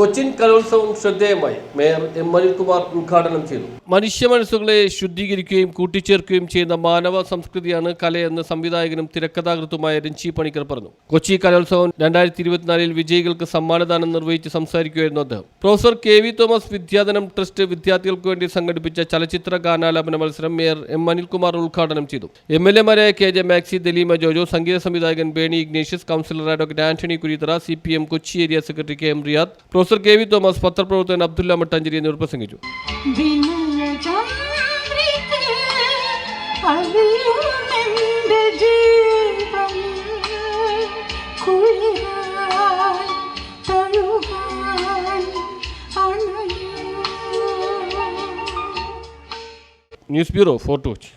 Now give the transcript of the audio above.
Cochin കലോത്സവം ശ്രദ്ധേയമായി. Mayor M Anilkumar ഉദ്ഘാടനം ചെയ്തു. മനുഷ്യ മനസ്സുകളെ ശുദ്ധീകരിക്കുകയും കൂട്ടിച്ചേർക്കുകയും ചെയ്യുന്ന മാനവ സംസ്കൃതിയാണ് കലയെന്ന് സംവിധായകനും തിരക്കഥാകൃത്തുമായ രഞ്ജി പണിക്കർ പറഞ്ഞു. കൊച്ചി കലോത്സവം രണ്ടായിരത്തി ഇരുപത്തിനാലിൽ വിജയികൾക്ക് സമ്മാനദാനം നിർവഹിച്ച് സംസാരിക്കുകയായിരുന്നു അദ്ദേഹം. Professor K V Thomas Vidyadhanam trust വിദ്യാർത്ഥികൾക്ക് വേണ്ടി സംഘടിപ്പിച്ച ചലച്ചിത്ര ഗാനാലാപന മത്സരം മേയർ എം അനിൽകുമാർ ഉദ്ഘാടനം ചെയ്തു. എം എൽ എമാരായ കെ ജെ മാക്സി ദലീമ ജോജോ സംഗീത സംവിധായകൻ Berny Ignatius councillor advocate Antony Kureethara C P M Kochi area secretary K M Riyad professor K V Thomas പത്രപ്രവർത്തകൻ Abdullah Mattancherry എന്നിവർ പ്രസംഗിച്ചു. News bureau Fort Kochi.